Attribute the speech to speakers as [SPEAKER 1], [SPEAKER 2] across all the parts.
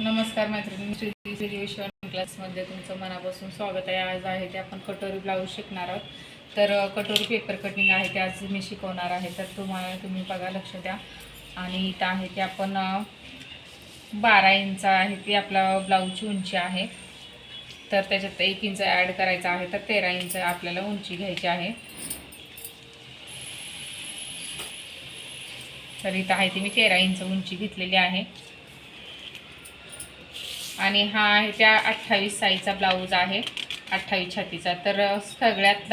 [SPEAKER 1] नमस्कार मैत्रिणी श्री श्री शिवण क्लासमध्ये तुमचं मनापासून स्वागत आहे. आज आहे ते आपण कटोरी ब्लाऊज शिकणार आहोत. तर कटोरी पेपर कटिंग आहे ते आज मी शिकवणार आहे. तर तुम्हाला तुम्ही बघा लक्ष द्या. आणि इथं आहे ते आपण बारा इंच आहे ती आपला ब्लाऊजची उंची आहे. तर त्याच्यात एक इंच ॲड करायचा आहे. तर तेरा इंच आपल्याला उंची घ्यायची आहे. तर इथं आहे ती मी तेरा इंच उंची घेतलेली आहे. आणि हा आहे त्या अठ्ठावीस साईजचा ब्लाऊज आहे अठ्ठावीस छातीचा. तर सगळ्यात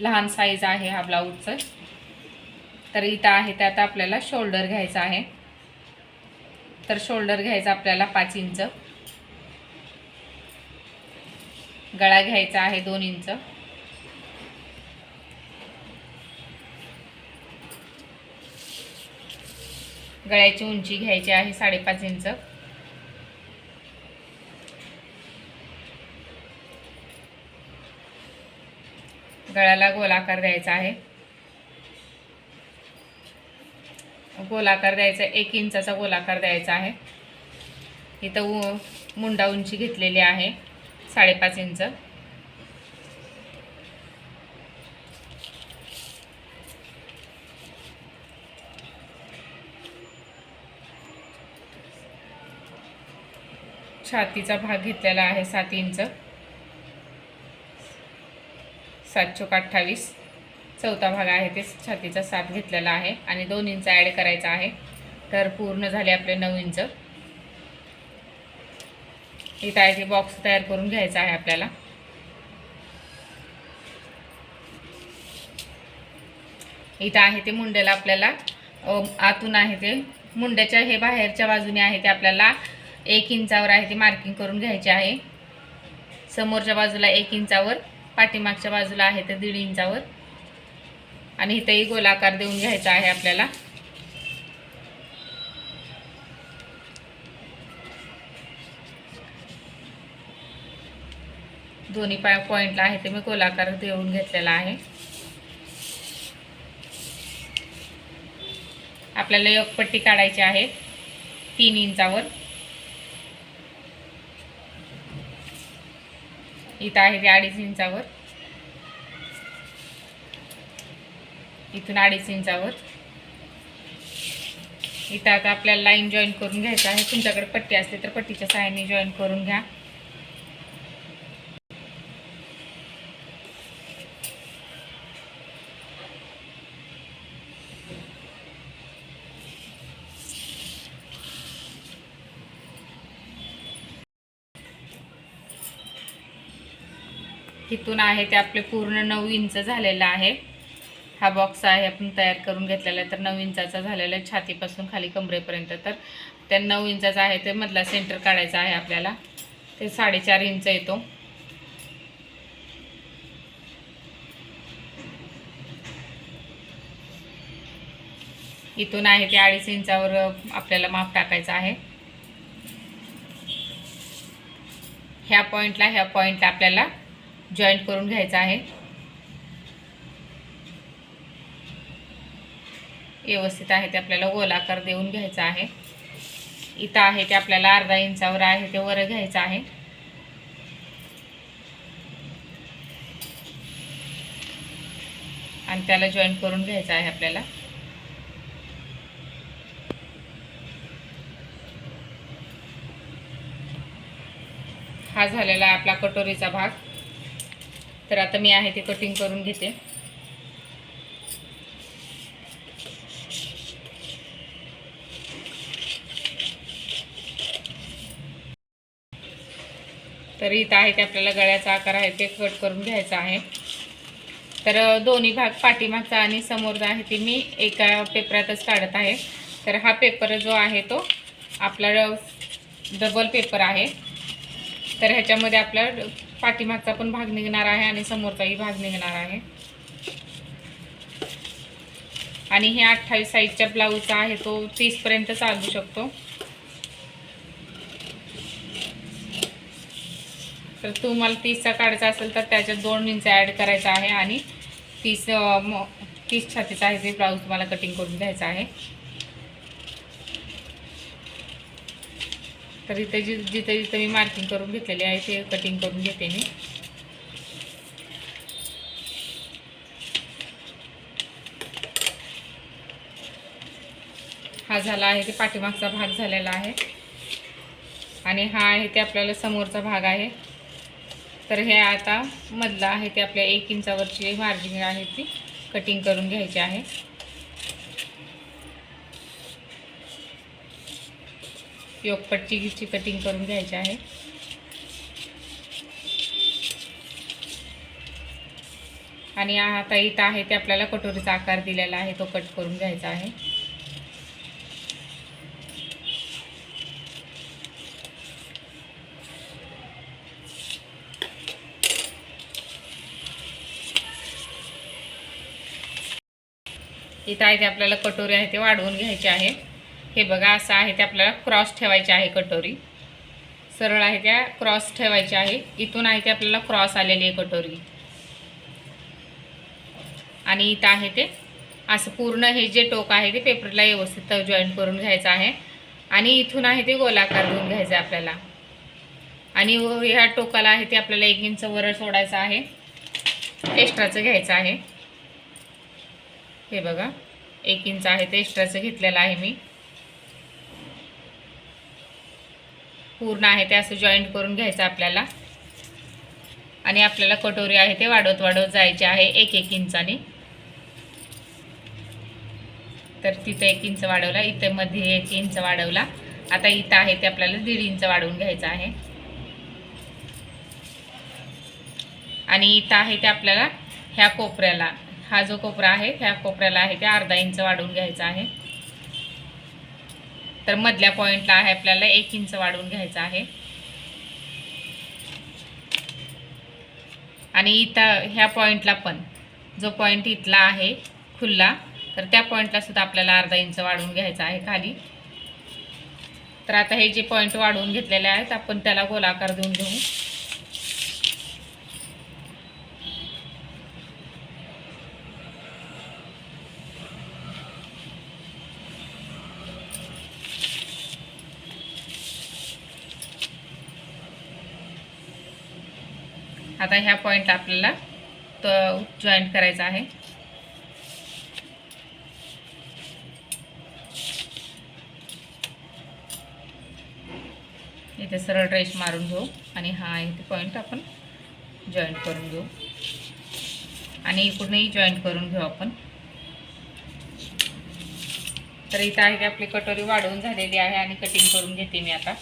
[SPEAKER 1] लहान साईज आहे हा ब्लाऊजचं. तर इथं आहे त्यात आपल्याला शोल्डर घ्यायचा आहे. तर शोल्डर घ्यायचा आपल्याला पाच इंच. गळा घ्यायचा आहे दोन इंच. गळ्याची उंची घ्यायची आहे साडेपाच इंच. गळ्याला गोलाकार द्यायचा आहे. गोलाकार द्यायचा एक इंचाचा गोलाकार द्यायचा आहे. इथं उ मुंडा उंची घेतलेली आहे साडेपाच इंच. छातीचा भाग घेतलेला आहे सात इंच. सात चोक अठ्ठावीस. चौथा भाग आहे ते छातीचा सात घेतलेला आहे आणि दोन इंच ॲड करायचा आहे. तर पूर्ण झाले आपले नऊ इंच. इथं आहे ते बॉक्स तयार करून घ्यायचा आहे आपल्याला. इथं आहे ते मुंड्याला आपल्याला. आतून आहे ते मुंड्याच्या हे बाहेरच्या बाजूने आहे ते आपल्याला एक इंचावर आहे ते मार्किंग करून घ्यायचे आहे. समोरच्या बाजूला एक इंचावर पाठीमागच्या बाजूला आहे ते दीड इंचावर. आणि इथंही गोलाकार देऊन घ्यायचा आहे आपल्याला. दोन्ही पाय पॉईंटला आहे ते मी गोलाकार देऊन घेतलेला आहे. आपल्याला एक पट्टी काढायची आहे तीन इंचावर. इथं आहे ते अडीच इंचावर. इथून अडीच इंचावर. इथं आता आपल्याला लाईन जॉईन करून घ्यायचं आहे. तुमच्याकडे पट्टी असली तर पट्टीच्या सहाय्याने जॉईन करून घ्या. इथून आहे ते आपले पूर्ण नऊ इंच झालेलं आहे. हा बॉक्स आहे आपण तयार करून घेतलेला आहे. तर नऊ इंचाचा झालेला आहे छातीपासून खाली कमरेपर्यंत. तर त्या नऊ इंचाचा आहे ते मधला सेंटर काढायचा आहे आपल्याला. ते साडेचार इंच येतो. इथून आहे ते अडीच इंचावर आपल्याला माप टाकायचं आहे. ह्या पॉईंटला ह्या पॉईंटला आपल्याला जॉईंट करून घ्यायचं आहे. व्यवस्थित आहे ते आपल्याला गोलाकार देऊन घ्यायचा आहे. इथं आहे ते आपल्याला अर्धा इंचावर आहे ते वर घ्यायचं आहे. आणि त्याला जॉईंट करून घ्यायचं आहे आपल्याला. हा झालेला आहे आपला कटोरीचा भाग. तर आता मी आहे ते कटिंग करून घेते. तर इथं आहे ते आपल्याला गळ्याचा आकार आहे ते कट करून घ्यायचा आहे. तर दोन्ही भाग पाठीमागचा आणि समोरचा आहे ते मी एका पेपरातच काढत आहे. तर हा पेपर जो आहे तो आपला डबल पेपर आहे. तर ह्याच्यामध्ये आपला पाठीमागचा पण भाग निघणार आहे आणि समोरचाही भाग निघणार आहे. आणि हे अठ्ठावीस साईजच्या ब्लाऊजचा आहे तो तीसपर्यंत चालू शकतो. तर तुम्हाला तीसचा काढायचा असेल तर त्याच्यात दोन इंच ॲड करायचा आहे आणि तीस तीस छातीचा आहे ते ब्लाऊज तुम्हाला कटिंग करून घ्यायचा आहे. तर इथे जि जिथे जिथे मी मार्किंग करून घेतलेली आहे ते कटिंग करून घेते मी. हा झाला आहे ते पाठीमागचा भाग झालेला आहे. आणि हा आहे ते आपल्याला समोरचा भाग आहे. तर हे आता मधलं आहे ते आपल्या एक इंचावरची मार्जिन आहे ती. कटिंग करून घ्यायची आहे. योगपट्टीची कटिंग करून घ्यायची आहे. आणि आता इथं आहे ते आपल्याला कटोरीचा आकार दिलेला आहे तो कट करून घ्यायचा आहे. इथं आहे ते आपल्याला कटोरी आहे ते वाढवून घ्यायचे आहे. हे बघा असं आहे ते आपल्याला क्रॉस ठेवायचे आहे कटोरी. सरळ आहे त्या क्रॉस ठेवायचे आहे. इथून आहे ते आपल्याला क्रॉस आलेली आहे कटोरी. आणि इथं आहे ते असं पूर्ण हे जे टोक आहे ते पेपरला व्यवस्थित जॉईंट करून घ्यायचं आहे. आणि इथून आहे ते गोलाकार घेऊन घ्यायचं आहे आपल्याला. आणि ह्या टोकाला आहे ते आपल्याला एक इंच वर सोडायचं आहे. एक्स्ट्राचं घ्यायचं आहे. हे बघा एक इंच आहे ते एक्स्ट्राचं घेतलेलं आहे मी. पूर्ण आहे ते असं जॉईंट करून घ्यायचं आपल्याला. आणि आपल्याला कटोरी आहे ते वाढवत वाढवत जायचे आहे एक एक इंचाने. तर तिथं एक इंच वाढवला इथं मध्ये एक इंच वाढवला. आता इथं आहे ते आपल्याला दीड इंच वाढवून घ्यायचं आहे. आणि इथं आहे ते आपल्याला ह्या कोपऱ्याला हा जो कोपरा आहे ह्या कोपऱ्याला आहे ते अर्धा इंच वाढवून घ्यायचा आहे. तर मधल्या पॉईंटला आहे आपल्याला एक इंच वाढवून घ्यायचा आहे. आणि इथं ह्या पॉईंटला पण जो पॉईंट इथला आहे खुल्ला तर त्या पॉईंटला सुद्धा आपल्याला अर्धा इंच वाढवून घ्यायचा आहे खाली. तर आता हे जे पॉईंट वाढवून घेतलेले आहेत आपण त्याला गोलाकार देऊन घेऊ. आता ह्या पॉईंटला आपल्याला तो जॉईंट करायचा आहे. इथे सरळ रेश मारून घेऊ आणि हा इथे पॉईंट आपण जॉईंट करून घेऊ. आणि इकडूनही जॉईंट करून घेऊ आपण. तर इथं आहे की आपली कटोरी वाढवून झालेली आहे आणि कटिंग करून घेते मी आता.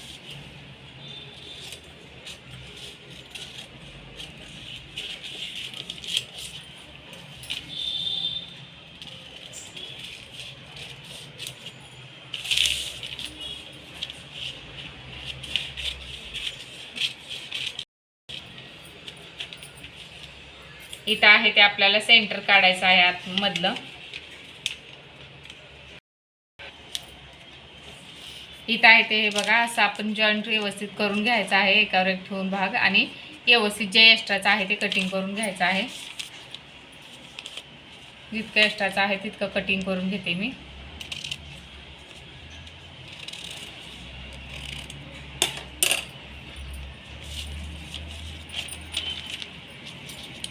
[SPEAKER 1] इथं आहे ते आपल्याला सेंटर काढायचं आहे आतमधलं. इथं आहे ते हे बघा असं आपण जॉईंट व्यवस्थित करून घ्यायचं आहे एकावर एक ठेवून भाग आणि व्यवस्थित जे एक्स्ट्राचं आहे ते कटिंग करून घ्यायचं आहे. जितकं एक्स्ट्राचं आहे तितकं कटिंग करून घेते मी.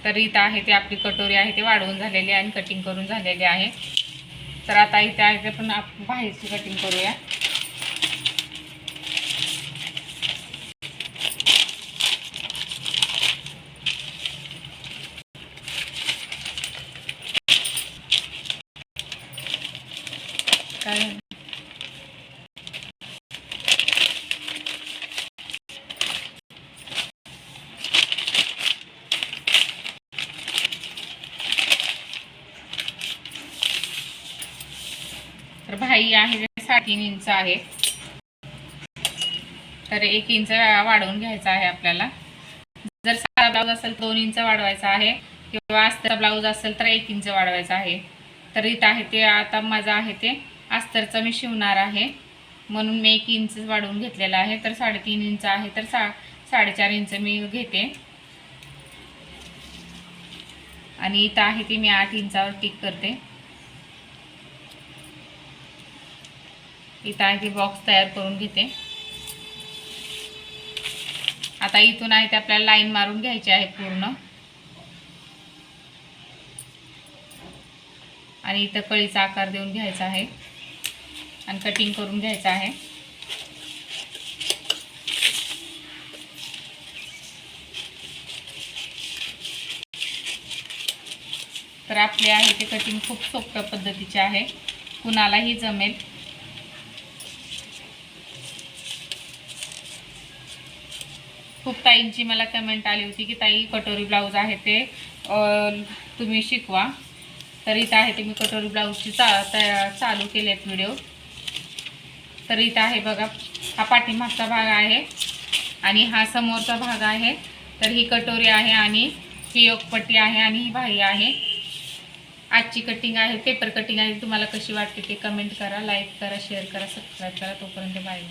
[SPEAKER 1] तर इथं आहे ते आपली कटोरी आहे ते वाढवून झालेली आहे आणि कटिंग करून झालेली आहे. तर आता इथे आहे ते पण आपण बाहेरची कटिंग करूया काय झालं? तर आहे ते साडेतीन इंच आहे. तर एक इंच वाढवून घ्यायचा आहे आपल्याला. जर साधा ब्लाऊज असेल तर दोन इंच वाढवायचा आहे. किंवा अस्तर ब्लाऊज असेल तर एक इंच वाढवायचा आहे. तर इथं आहे ते आता माझं आहे ते अस्तरचं मी शिवणार आहे. म्हणून मी एक इंच वाढवून घेतलेलं आहे. तर साडेतीन इंच आहे तर सा साडेचार इंच मी घेते. आणि इथं आहे ती मी आठ इंचावर टिक करते. इथं आहे ती बॉक्स तयार करून घेते. आता इथून आहे ते आपल्याला लाईन मारून घ्यायची आहे पूर्ण. आणि इथं कळीचा आकार देऊन घ्यायचा आहे. आणि कटिंग करून घ्यायचं आहे. तर आपले आहे ते कटिंग खूप सोप्या पद्धतीचे आहे. कुणालाही जमेल. खूप ताईंची मला कमेंट आली होती की ताई कटोरी ब्लाऊज आहे ते तुम्ही शिकवा. तर इथं आहे ते मी कटोरी ब्लाऊजची चा तया- चालू केले आहेत व्हिडिओ तर इथं आहे बघा हा पाठीमागचा भाग आहे आणि हा समोरचा भाग आहे. तर ही कटोरी आहे आणि ही योगपट्टी आहे आणि ही भाई आहे. आजची कटिंग आहे पेपर कटिंग आहे. तुम्हाला कशी वाटते ते कमेंट करा लाईक करा शेअर करा सबस्क्राईब करा. तोपर्यंत बाय